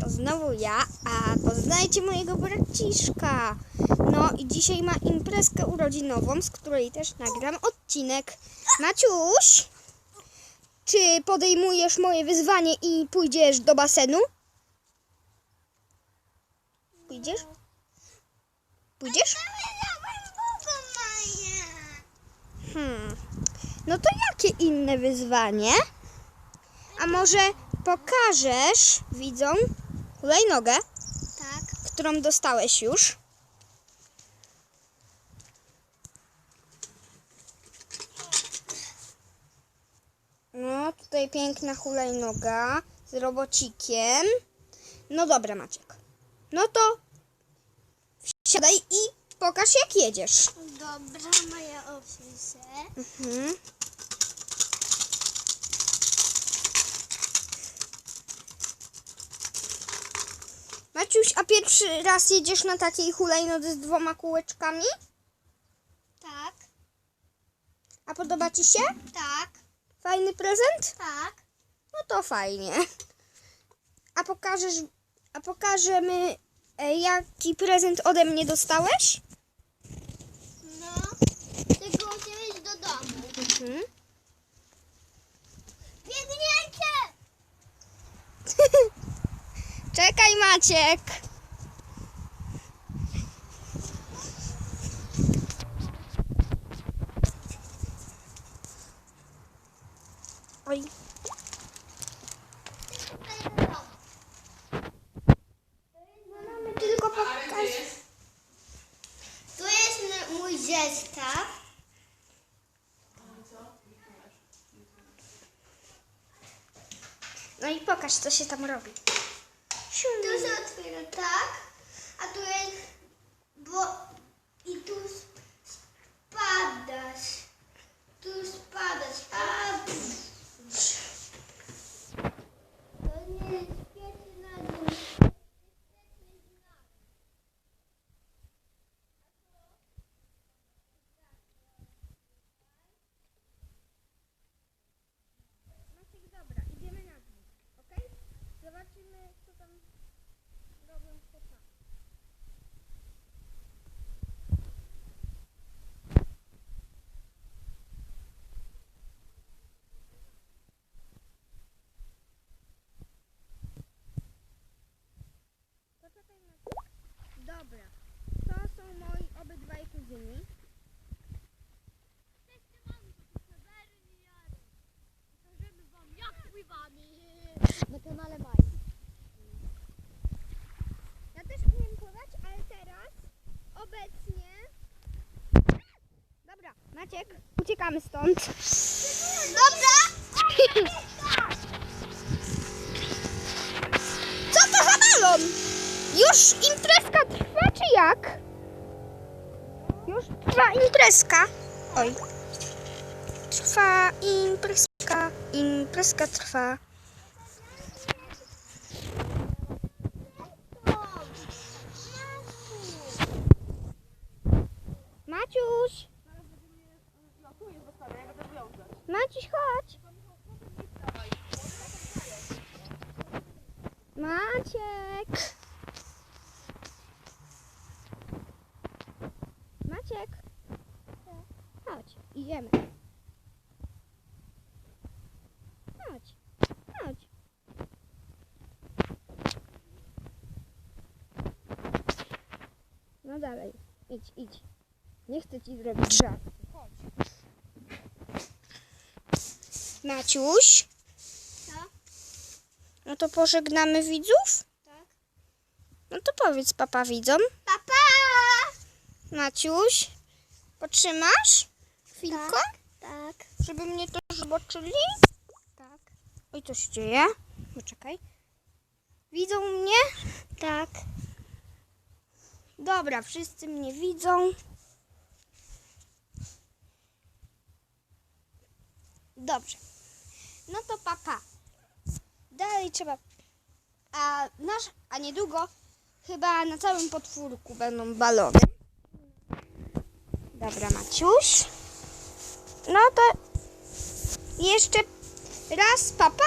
to znowu ja, a poznajcie mojego braciszka. No i dzisiaj ma imprezkę urodzinową, z której też nagram odcinek. Maciuś, czy podejmujesz moje wyzwanie i pójdziesz do basenu? Pójdziesz? Pójdziesz? Hmm. No to jakie inne wyzwanie? A może pokażesz widzom hulajnogę, Tak. którą dostałeś już? No, tutaj piękna hulajnoga z robocikiem. No dobra, Maciek. No to wsiadaj i pokaż jak jedziesz. Dobra, moja ofice. Mhm. A pierwszy raz jedziesz na takiej hulajnodze z dwoma kółeczkami? Tak, A podoba Ci się? tak, Fajny prezent? tak. No to fajnie. A pokażesz, a pokażemy e, jaki prezent ode mnie dostałeś? No, tylko iść do domu. Mhm. Czekaj Maciek. Oj. Tylko pokazać. Tu jest mój zestaw. No i pokaż co się tam robi. Siu. Tu się otwiera tak, a tu jest, bo i tu sp- spadasz. Tu spadasz, a pff. To nie jest pierwszy na dół. Maciek, dobra, idziemy na dół, okej? Tam to są moi obydwaj kuzyni. Na kanale Majki. Ja też umiem pływać, ale teraz obecnie. Dobra, Maciek, uciekamy stąd. Dobra! Co to za balon? Już imprezka trwa, czy jak? Już trwa imprezka. Oj. Trwa imprezka, imprezka trwa. Maciuś! Maciuś, chodź! Maciek! Maciek! Chodź, idziemy. Chodź, chodź. No dalej, idź, idź. Nie chcę ci zrobić żartu. Chodź. Maciuś, Co? no to pożegnamy widzów? Tak. No to powiedz papa widzom. Papa! Maciuś, potrzymasz chwilkę, Tak. żeby mnie też zobaczyli? Tak. Oj, co się dzieje? Poczekaj. Widzą mnie? Tak. Dobra, wszyscy mnie widzą. Dobrze. No to papa. Dalej trzeba. A nasz, a niedługo chyba na całym podwórku będą balony. Dobra, Maciuś. No to jeszcze raz papa.